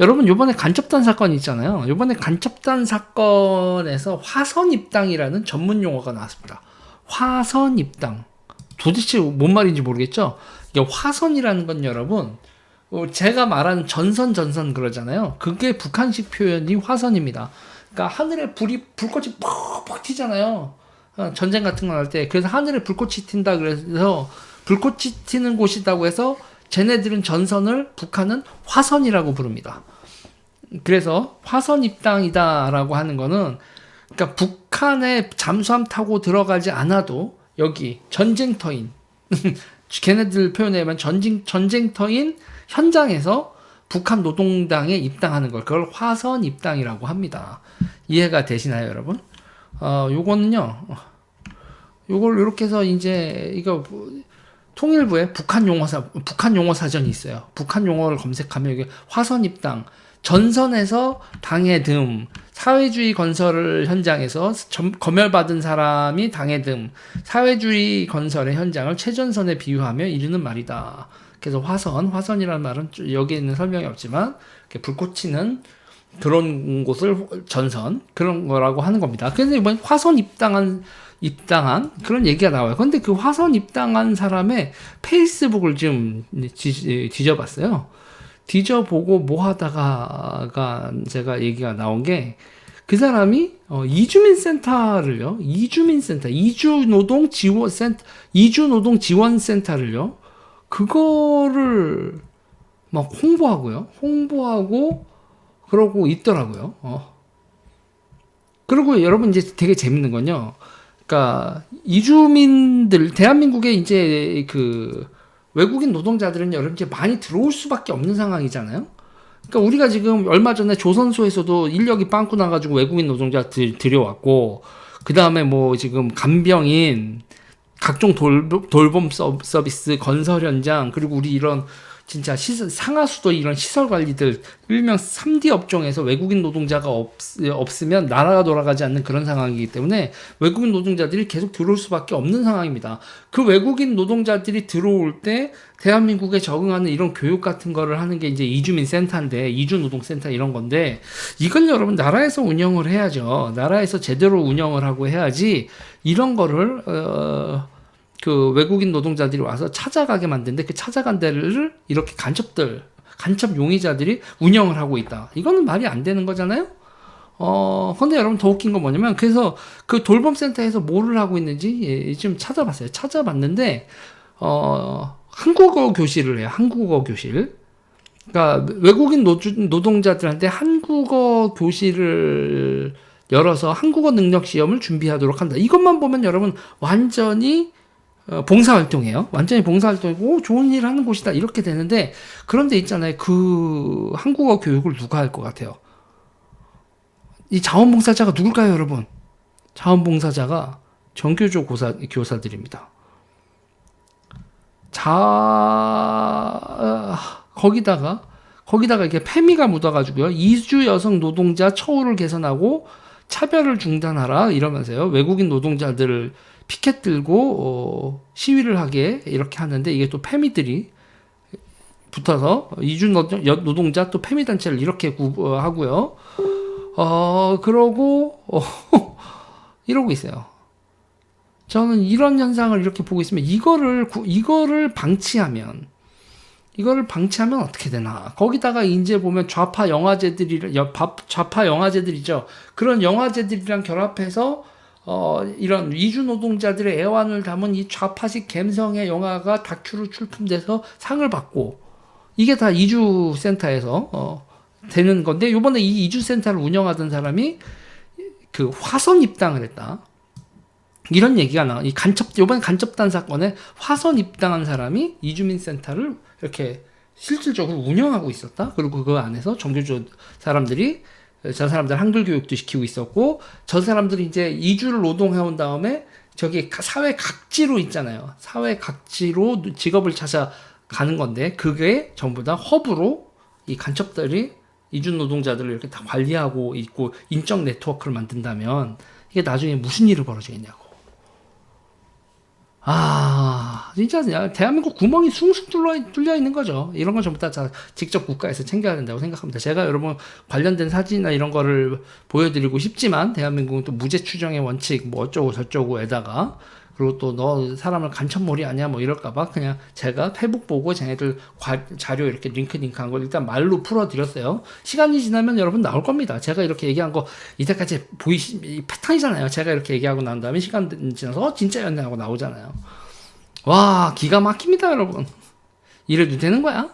여러분 요번에 간첩단 사건 있잖아요. 요번에 간첩단 사건에서 화선 입당이라는 전문 용어가 나왔습니다. 화선 입당. 도대체 뭔 말인지 모르겠죠? 이게 화선이라는 건 여러분 어, 제가 말하는 전선 전선 그러잖아요. 그게 북한식 표현이 화선입니다. 그러니까 하늘에 불이 불꽃이 퍽퍽 튀잖아요. 어, 전쟁 같은 거 할 때 그래서 하늘에 불꽃이 튄다 그래서 불꽃이 튀는 곳이라고 해서 쟤네들은 전선을 북한은 화선이라고 부릅니다. 그래서 화선 입당이다라고 하는 거는 그러니까 북한에 잠수함 타고 들어가지 않아도 여기 전쟁터인 걔네들 표현하면 전쟁 전쟁터인 현장에서 북한 노동당에 입당하는 걸 그걸 화선 입당이라고 합니다. 이해가 되시나요, 여러분? 어, 요거는요. 요걸 이렇게 해서 이제 이거 통일부에 북한 용어사 북한 용어 사전이 있어요. 북한 용어를 검색하면 여기 화선 입당 전선에서 당의 듬 사회주의 건설 현장에서 점, 검열받은 사람이 당의 듬 사회주의 건설의 현장을 최전선에 비유하며 이르는 말이다. 그래서 화선 화선이라는 말은 여기에 있는 설명이 없지만 불꽃 튀는 그런 곳을 전선 그런 거라고 하는 겁니다. 그래서 이번 화선 입당한 입당한 그런 얘기가 나와요. 근데 그 화선 입당한 사람의 페이스북을 좀 뒤져봤어요. 뒤져보고 뭐 하다가 제가 얘기가 나온 게 그 사람이 어, 이주민 센터를요, 이주민 센터, 이주 노동 지원 센터, 이주 노동 지원 센터를요, 그거를 막 홍보하고요, 홍보하고 그러고 있더라고요. 어. 그리고 여러분 이제 되게 재밌는 건요. 그러니까 이주민들 대한민국에 이제 그 외국인 노동자들은 여러분 이제 많이 들어올 수밖에 없는 상황이잖아요. 그러니까 우리가 지금 얼마 전에 조선소에서도 인력이 빵꾸 나가지고 외국인 노동자 들, 들여왔고 그 다음에 뭐 지금 간병인 각종 돌, 돌봄 서비스 건설 현장 그리고 우리 이런 진짜 시설, 상하수도 이런 시설 관리들 일명 3D 업종에서 외국인 노동자가 없, 없으면 나라가 돌아가지 않는 그런 상황이기 때문에 외국인 노동자들이 계속 들어올 수밖에 없는 상황입니다. 그 외국인 노동자들이 들어올 때 대한민국에 적응하는 이런 교육 같은 거를 하는 게 이제 이주민 센터인데 이주 노동 센터 이런 건데 이걸 여러분 나라에서 운영을 해야죠. 나라에서 제대로 운영을 하고 해야지 이런 거를 어 그 외국인 노동자들이 와서 찾아가게 만드는데 그 찾아간 데를 이렇게 간첩들, 간첩 용의자들이 운영을 하고 있다. 이거는 말이 안 되는 거잖아요? 어, 근데 여러분 더 웃긴 건 뭐냐면, 그래서 그 돌봄센터에서 뭐를 하고 있는지 예, 좀 찾아봤어요. 찾아봤는데, 어, 한국어 교실을 해요. 한국어 교실. 그러니까 외국인 노주, 노동자들한테 한국어 교실을 열어서 한국어 능력 시험을 준비하도록 한다. 이것만 보면 여러분 완전히 어, 봉사활동이에요. 완전히 봉사활동이고 좋은 일 하는 곳이다 이렇게 되는데 그런데 있잖아요. 그 한국어 교육을 누가 할 것 같아요? 이 자원봉사자가 누굴까요, 여러분? 자원봉사자가 정교조 고사, 교사들입니다. 자, 거기다가, 거기다가 이렇게 페미가 묻어가지고요. 이주 여성 노동자 처우를 개선하고 차별을 중단하라 이러면서요. 외국인 노동자들을 피켓 들고 어, 시위를 하게 이렇게 하는데 이게 또 페미들이 붙어서 이주 노동자 또 페미 단체를 이렇게 구, 어, 하고요. 어 그러고 어, 이러고 있어요. 저는 이런 현상을 이렇게 보고 있으면 이거를 이거를 방치하면 이거를 방치하면 어떻게 되나? 거기다가 이제 보면 좌파 영화제들이 좌파 영화제들이죠. 그런 영화제들이랑 결합해서 어, 이런 이주 노동자들의 애환을 담은 이 좌파식 갬성의 영화가 다큐로 출품돼서 상을 받고 이게 다 이주 센터에서 어, 되는 건데 요번에 이 이주 센터를 운영하던 사람이 그 화선 입당을 했다. 이런 얘기가 나. 이 간첩 요번 간첩단 사건에 화선 입당한 사람이 이주민 센터를 이렇게 실질적으로 운영하고 있었다. 그리고 그 안에서 정규조 사람들이 저 사람들 한글 교육도 시키고 있었고 저 사람들이 이제 2주를 노동해 온 다음에 저기 사회 각지로 있잖아요. 사회 각지로 직업을 찾아 가는 건데 그게 전부 다 허브로 이 간첩들이 이주 노동자들을 이렇게 다 관리하고 있고 인적 네트워크를 만든다면 이게 나중에 무슨 일이 벌어지겠냐고. 아, 진짜 그냥 대한민국 구멍이 숭숭 뚫려, 뚫려 있는 거죠. 이런 건 전부 다 자- 직접 국가에서 챙겨야 된다고 생각합니다. 제가 여러분 관련된 사진이나 이런 거를 보여드리고 싶지만 대한민국은 또 무죄 추정의 원칙 뭐 어쩌고 저쩌고에다가 그리고 또 너 사람을 간첩몰이 아니야 뭐 이럴까봐 그냥 제가 페북 보고 쟤네들 과- 자료 이렇게 링크 링크한 걸 일단 말로 풀어드렸어요. 시간이 지나면 여러분 나올 겁니다. 제가 이렇게 얘기한 거 이때까지 보이시 이 패턴이잖아요. 제가 이렇게 얘기하고 난 다음에 시간 지나서 어 진짜였네 하고 나오잖아요. 와 기가 막힙니다 여러분. 이래도 되는 거야?